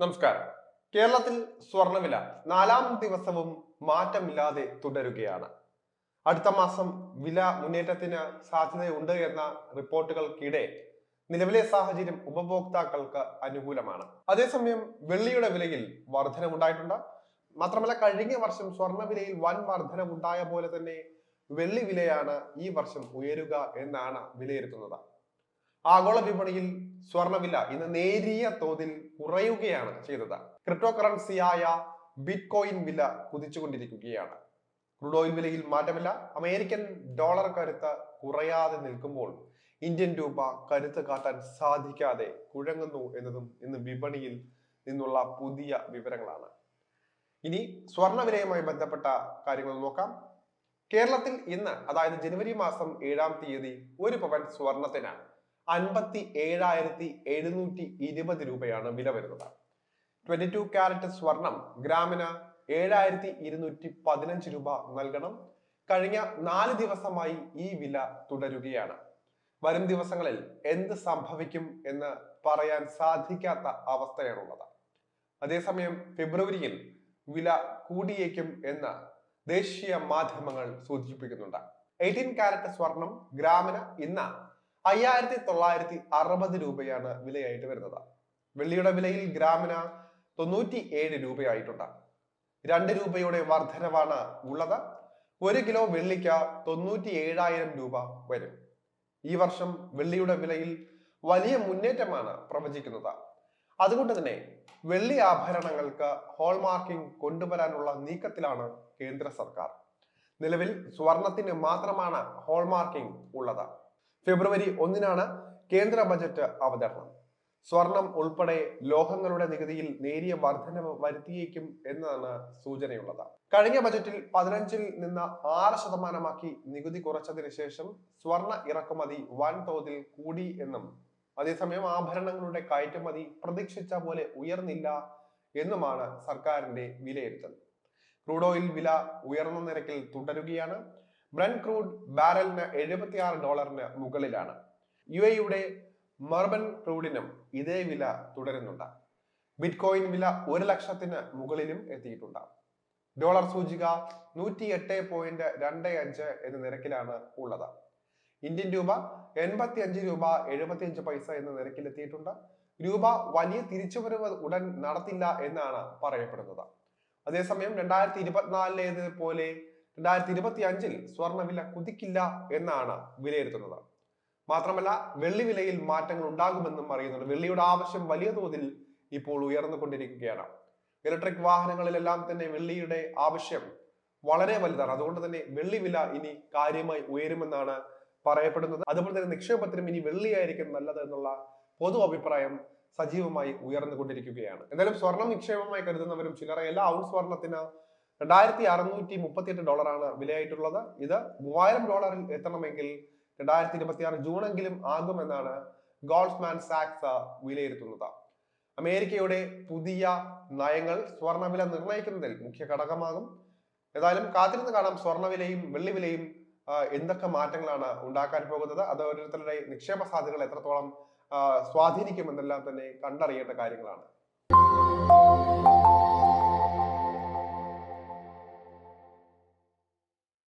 നമസ്കാരം. കേരളത്തിൽ സ്വർണവില നാലാം ദിവസവും മാറ്റമില്ലാതെ തുടരുകയാണ്. അടുത്ത മാസം വില മുന്നേറ്റത്തിന് സാധ്യതയുണ്ട് എന്ന റിപ്പോർട്ടുകൾക്കിടെ നിലവിലെ സാഹചര്യം ഉപഭോക്താക്കൾക്ക് അനുകൂലമാണ്. അതേസമയം വെള്ളിയുടെ വിലയിൽ വർധനമുണ്ടായിട്ടുണ്ട്. മാത്രമല്ല കഴിഞ്ഞ വർഷം സ്വർണവിലയിൽ വൻ വർധനമുണ്ടായ പോലെ തന്നെ വെള്ളി വിലയാണ് ഈ വർഷം ഉയരുക എന്നാണ് വിലയിരുത്തുന്നത്. ആഗോള വിപണിയിൽ സ്വർണവില ഇന്ന് നേരിയ തോതിൽ കുറയുകയാണ് ചെയ്തത്. ക്രിപ്റ്റോ കറൻസിയായ ബിറ്റ് കോയിൻ വില കുതിച്ചുകൊണ്ടിരിക്കുകയാണ്. ക്രൂഡ് ഓയിൽ വിലയിൽ മാറ്റമില്ല. അമേരിക്കൻ ഡോളർ കരുത്ത് കുറയാതെ നിൽക്കുമ്പോൾ ഇന്ത്യൻ രൂപ കരുത്ത് കാട്ടാൻ സാധിക്കാതെ കുഴങ്ങുന്നു എന്നതും ഇന്ന് വിപണിയിൽ നിന്നുള്ള പുതിയ വിവരങ്ങളാണ്. ഇനി സ്വർണവിലയുമായി ബന്ധപ്പെട്ട കാര്യങ്ങൾ നോക്കാം. കേരളത്തിൽ ഇന്ന് അതായത് ജനുവരി മാസം ഏഴാം തീയതി ഒരു പവൻ സ്വർണത്തിന് അൻപത്തി ഏഴായിരത്തി എഴുന്നൂറ്റി ഇരുപത് രൂപയാണ് വില വരുന്നത്. ട്വന്റി ടു ക്യാരറ്റ് സ്വർണം ഗ്രാമിന് ഏഴായിരത്തി ഇരുന്നൂറ്റി പതിനഞ്ച് രൂപ നൽകണം. കഴിഞ്ഞ നാല് ദിവസമായി ഈ വില തുടരുകയാണ്. വരും ദിവസങ്ങളിൽ എന്ത് സംഭവിക്കും എന്ന് പറയാൻ സാധിക്കാത്ത അവസ്ഥയാണുള്ളത്. അതേസമയം ഫെബ്രുവരിയിൽ വില കൂടിയേക്കും എന്ന് ദേശീയ മാധ്യമങ്ങൾ സൂചിപ്പിക്കുന്നുണ്ട്. എയ്റ്റീൻ കാരറ്റ് സ്വർണം ഗ്രാമിന് ഇന്ന് അയ്യായിരത്തി തൊള്ളായിരത്തി അറുപത് രൂപയാണ് വിലയായിട്ട് വരുന്നത്. വെള്ളിയുടെ വിലയിൽ ഗ്രാമിന് തൊണ്ണൂറ്റി ഏഴ് രൂപയായിട്ടുണ്ട്. രണ്ട് രൂപയുടെ വർധനവാണ് ഉള്ളത്. ഒരു കിലോ വെള്ളിക്ക് തൊണ്ണൂറ്റി ഏഴായിരം രൂപ വരും. ഈ വർഷം വെള്ളിയുടെ വിലയിൽ വലിയ മുന്നേറ്റമാണ് പ്രവചിക്കുന്നത്. അതുകൊണ്ട് തന്നെ വെള്ളി ആഭരണങ്ങൾക്ക് ഹോൾമാർക്കിംഗ് കൊണ്ടുവരാനുള്ള നീക്കത്തിലാണ് കേന്ദ്ര സർക്കാർ. നിലവിൽ സ്വർണത്തിന് മാത്രമാണ് ഹോൾമാർക്കിംഗ് ഉള്ളത്. ഫെബ്രുവരി ഒന്നിനാണ് കേന്ദ്ര ബജറ്റ് അവതരണം. സ്വർണം ഉൾപ്പെടെ ലോഹങ്ങളുടെ നികുതിയിൽ നേരിയ വർധനവ് വരുത്തിയേക്കും എന്നാണ് സൂചനയുള്ളത്. കഴിഞ്ഞ ബജറ്റിൽ പതിനഞ്ചിൽ നിന്ന് ആറ് ശതമാനമാക്കി നികുതി കുറച്ചതിന് ശേഷം സ്വർണ ഇറക്കുമതി വൻതോതിൽ കൂടി എന്നും അതേസമയം ആഭരണങ്ങളുടെ കയറ്റുമതി പ്രതീക്ഷിച്ച പോലെ ഉയർന്നില്ല എന്നുമാണ് സർക്കാരിന്റെ വിലയിരുത്തൽ. ക്രൂഡോയിൽ വില ഉയർന്ന നിരക്കിൽ തുടരുകയാണ്. ബ്രൻ ക്രൂഡ് ബാരലിന് എഴുപത്തിയാറ് ഡോളറിന് മുകളിലാണ്. യു എയുടെ മർബൻ ക്രൂഡിനും ഇതേ വില തുടരുന്നുണ്ട്. ബിറ്റ് കോയിൻ വില ഒരു ലക്ഷത്തിന് മുകളിലും എത്തിയിട്ടുണ്ട്. ഡോളർ സൂചിക നൂറ്റി എട്ട് പോയിന്റ് രണ്ട് അഞ്ച് എന്ന നിരക്കിലാണ് ഉള്ളത്. ഇന്ത്യൻ രൂപ എൺപത്തി അഞ്ച് രൂപ എഴുപത്തി അഞ്ച് പൈസ എന്ന നിരക്കിലെത്തിയിട്ടുണ്ട് രൂപ വലിയ തിരിച്ചുവരവ് ഉടൻ നടത്തില്ല എന്നാണ് പറയപ്പെടുന്നത്. അതേസമയം രണ്ടായിരത്തി ഇരുപത്തിനാലിലേത് പോലെ രണ്ടായിരത്തി ഇരുപത്തി അഞ്ചിൽ സ്വർണവില കുതിക്കില്ല എന്നാണ് വിലയിരുത്തുന്നത്. മാത്രമല്ല വെള്ളി വിലയിൽ മാറ്റങ്ങൾ ഉണ്ടാകുമെന്നും അറിയുന്നുണ്ട്. വെള്ളിയുടെ ആവശ്യം വലിയ തോതിൽ ഇപ്പോൾ ഉയർന്നുകൊണ്ടിരിക്കുകയാണ്. ഇലക്ട്രിക് വാഹനങ്ങളിലെല്ലാം തന്നെ വെള്ളിയുടെ ആവശ്യം വളരെ വലുതാണ്. അതുകൊണ്ട് തന്നെ വെള്ളി വില ഇനി കാര്യമായി ഉയരുമെന്നാണ് പറയപ്പെടുന്നത്. അതുപോലെ തന്നെ നിക്ഷേപത്തിനും ഇനി വെള്ളിയായിരിക്കും നല്ലത് എന്നുള്ള പൊതു അഭിപ്രായം സജീവമായി ഉയർന്നുകൊണ്ടിരിക്കുകയാണ്. എന്തായാലും സ്വർണം നിക്ഷേപമായി കരുതുന്നവരും ചിലരെ എല്ലാ സ്വർണത്തിന് രണ്ടായിരത്തി അറുന്നൂറ്റി മുപ്പത്തിയെട്ട് ഡോളറാണ് വിലയായിട്ടുള്ളത്. ഇത് മൂവായിരം ഡോളറിൽ എത്തണമെങ്കിൽ രണ്ടായിരത്തി ഇരുപത്തി ആറ് ജൂണെങ്കിലും ആകുമെന്നാണ് ഗോൾഡ്സ്മാൻ സാക്സ് വിലയിരുത്തുന്നത്. അമേരിക്കയുടെ പുതിയ നയങ്ങൾ സ്വർണവില നിർണയിക്കുന്നതിൽ മുഖ്യ ഘടകമാകും. ഏതായാലും കാത്തിരുന്ന് കാണാം സ്വർണവിലയും വെള്ളിവിലയും എന്തൊക്കെ മാറ്റങ്ങളാണ് ഉണ്ടാക്കാൻ പോകുന്നത്. അത് ഓരോരുത്തരുടെ നിക്ഷേപ സാധ്യതകൾ എത്രത്തോളം സ്വാധീനിക്കുമെന്നെല്ലാം തന്നെ കണ്ടറിയേണ്ട കാര്യങ്ങളാണ്.